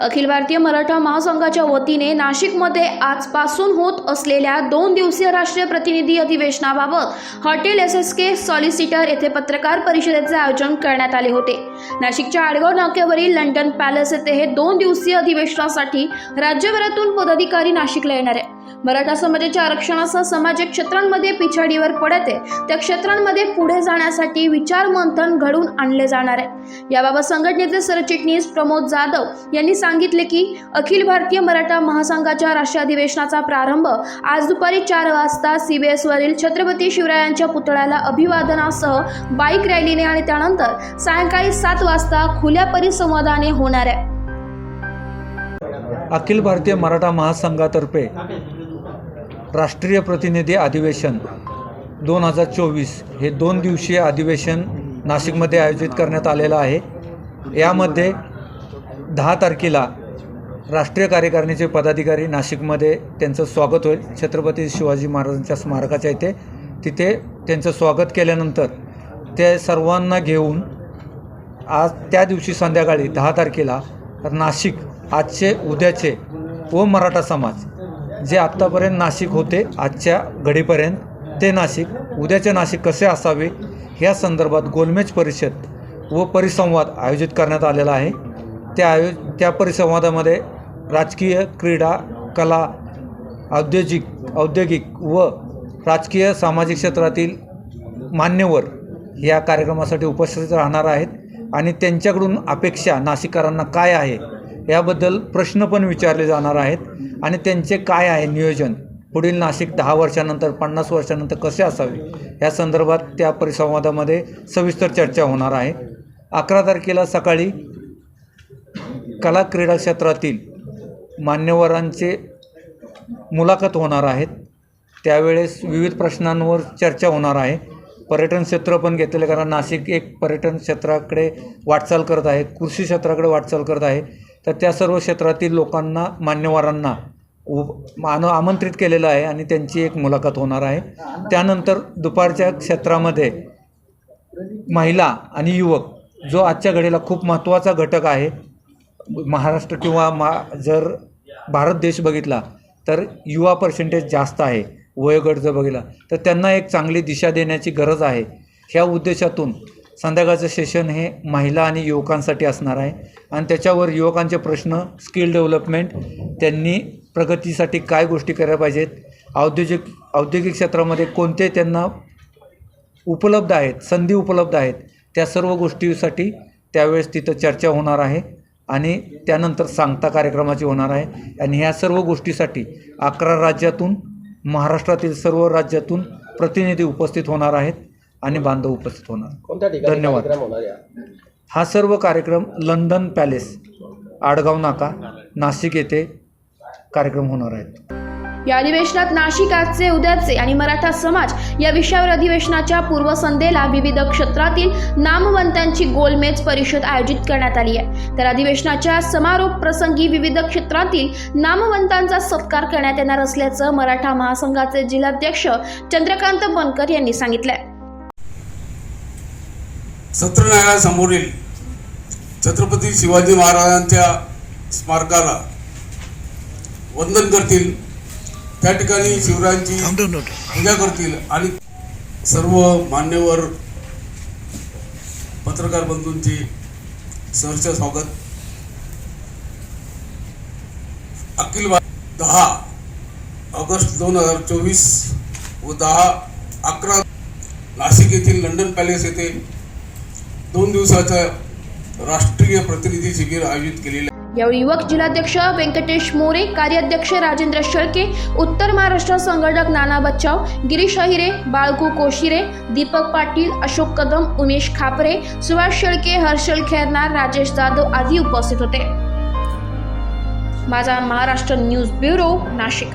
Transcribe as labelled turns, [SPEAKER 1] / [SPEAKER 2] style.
[SPEAKER 1] अखिल भारतीय मराठा महासंघाच्या वतीने नाशिकमध्ये आजपासून होत असलेल्या दोन दिवसीय राष्ट्रीय प्रतिनिधी अधिवेशनाबाबत hotel S S K solicitor येथे पत्रकार परिषदेचे आयोजन करण्यात आले होते. नाशिकच्या आडगाव नाक्यावरील लंडन पॅलेस येथे हे दोन दिवसीय अधिवेशनासाठी राज्यभरातून पदाधिकारी नाशिकला येणार आहे मराठा समाजाच्या आरक्षणासह समाज क्षेत्रांमध्ये पिछाडीवर पडत. आहे त्या क्षेत्रांमध्ये पुढे जाण्यासाठी विचार मंथन घडून आणले जाणार आहे. याबाबत संघटनेचे सरचिटणीस प्रमोद जाधव यांनी सांगितले की अखिल भारतीय मराठा महासंघाच्या राष्ट्रीय अधिवेशनाचा प्रारंभ आज दुपारी चार वाजता सीबीएस वरील छत्रपती शिवरायांच्या पुतळ्याला अभिवादनासह बाईक रॅलीने आणि त्यानंतर सायंकाळी सात वाजता खुल्या परिसंवादाने होणार आहे.
[SPEAKER 2] अखिल भारतीय मराठा महासंघातर्फे राष्ट्रीय प्रतिनिधी अधिवेशन दोन हजार चोवीस हे दोन दिवसीय अधिवेशन नाशिकमध्ये आयोजित करण्यात आलेलं आहे. यामध्ये दहा तारखेला राष्ट्रीय कार्यकारिणीचे पदाधिकारी नाशिकमध्ये त्यांचं स्वागत होईल. छत्रपती शिवाजी महाराजांच्या स्मारकाच्या इथे. तिथे त्यांचं स्वागत केल्यानंतर ते सर्वांना घेऊन आज त्या दिवशी संध्याकाळी दहा तारखेला नाशिक आजचे उद्याचे व मराठा समाज जे आत्तापर्यंत नाशिक होते आजच्या घडीपर्यंत ते नाशिक उद्याचे नाशिक कसे असावे ह्या संदर्भात गोलमेज परिषद व परिसंवाद आयोजित करण्यात आलेला आहे. त्या आयो त्या परिसंवादामध्ये राजकीय क्रीडा कला औद्योगिक औद्योगिक व राजकीय सामाजिक क्षेत्रातील मान्यवर या कार्यक्रमासाठी उपस्थित राहणार आहेत आणि त्यांच्याकडून अपेक्षा नाशिककरांना काय आहे याबद्दल प्रश्न पण विचारले जाणार आहेत. आणि त्यांचे काय आहे नियोजन? पुढील नाशिक दहा वर्षानंतर पन्नास वर्षानंतर कसे असावे? या संदर्भात त्या परिसंवादामध्ये सविस्तर चर्चा होणार आहे. अकरा तारखेला सकाळी कला क्रीडा क्षेत्रातील मान्यवरांचे मुलाखत होणार आहेत. त्यावेळेस विविध प्रश्नांवर चर्चा होणार आहे. पर्यटन क्षेत्र पण घेतलेलं कारण नाशिक एक पर्यटन क्षेत्राकडे वाटचाल करत आहे कृषी क्षेत्राकडे वाटचाल करत आहे. तर त्या सर्व क्षेत्रातील लोकांना मान्यवरांना उ मानव आमंत्रित केलेलं आहे आणि त्यांची एक मुलाखत होणार आहे. त्यानंतर दुपारच्या क्षेत्रामध्ये महिला आणि युवक जो आजच्या घडीला खूप महत्त्वाचा घटक आहे महाराष्ट्र किंवा मा जर भारत देश बघितला तर युवा पर्सेंटेज जास्त आहे वयोगट जर बघितला तर त्यांना एक चांगली दिशा देण्याची गरज आहे. ह्या उद्देशातून संध्याकाळचं सेशन हे महिला आणि युवकांसाठी असणार आहे. आणि त्याच्यावर युवकांचे प्रश्न स्किल डेव्हलपमेंट त्यांनी प्रगतीसाठी काय गोष्टी करायला पाहिजेत औद्योगिक औद्योगिक क्षेत्रामध्ये कोणते त्यांना उपलब्ध आहेत संधी उपलब्ध आहेत त्या सर्व गोष्टीसाठी त्यावेळेस तिथं चर्चा होणार आहे. आणि त्यानंतर सांगता कार्यक्रमाची होणार आहे. आणि ह्या सर्व गोष्टीसाठी अकरा राज्यातून महाराष्ट्रातील सर्व राज्यातून प्रतिनिधी उपस्थित होणार आहेत. आणि बांधव उपस्थित होणार.
[SPEAKER 3] कोणत्या ठिकाणी
[SPEAKER 2] धन्यवाद.
[SPEAKER 3] कार्यक्रम होणार या?
[SPEAKER 2] हा सर्व कार्यक्रम लंडन पॅलेस आडगाव नाका नाशिक येथे कार्यक्रम होणार आहेत.
[SPEAKER 1] या अधिवेशनात नाशिक आजचे उद्याचे आणि मराठा समाज या विषयावर अधिवेशनाच्या पूर्वसंध्येला विविध क्षेत्रातील नामवंतांची गोलमेज परिषद आयोजित करण्यात आली आहे. तर अधिवेशनाच्या समारोप प्रसंगी विविध क्षेत्रातील नामवंतांचा सत्कार करण्यात येणार असल्याचं मराठा महासंघाचे जिल्हाध्यक्ष चंद्रकांत बनकर यांनी सांगितलंय.
[SPEAKER 4] सत्र न्यायालयासमोरील छत्रपती शिवाजी महाराजांच्या स्मारकाला वंदन करतील. त्या ठिकाणी शिवरायांची पूजा करतील आणि सर्व मान्यवर पत्रकार बंधूंचे सहर्ष स्वागत. अखिल दहा ऑगस्ट दोन हजार चोवीस व दहा अकरा नाशिक येथील लंडन पॅलेस येथे दोन दिवसाचा राष्ट्रीय प्रतिनिधी शिबिर आयोजित केलेलं
[SPEAKER 1] यावेळी युवक जिल्हाध्यक्ष व्यंकटेश मोरे कार्याध्यक्ष राजेंद्र शेळके उत्तर महाराष्ट्र संघटक नाना बच्चाव गिरीश अहिरे बाळकू कोशिरे दीपक पाटील अशोक कदम उमेश खापरे सुभाष शेळके हर्षल खेरनार राजेश जाधव आदी उपस्थित होते. माझा महाराष्ट्र न्यूज ब्युरो नाशिक.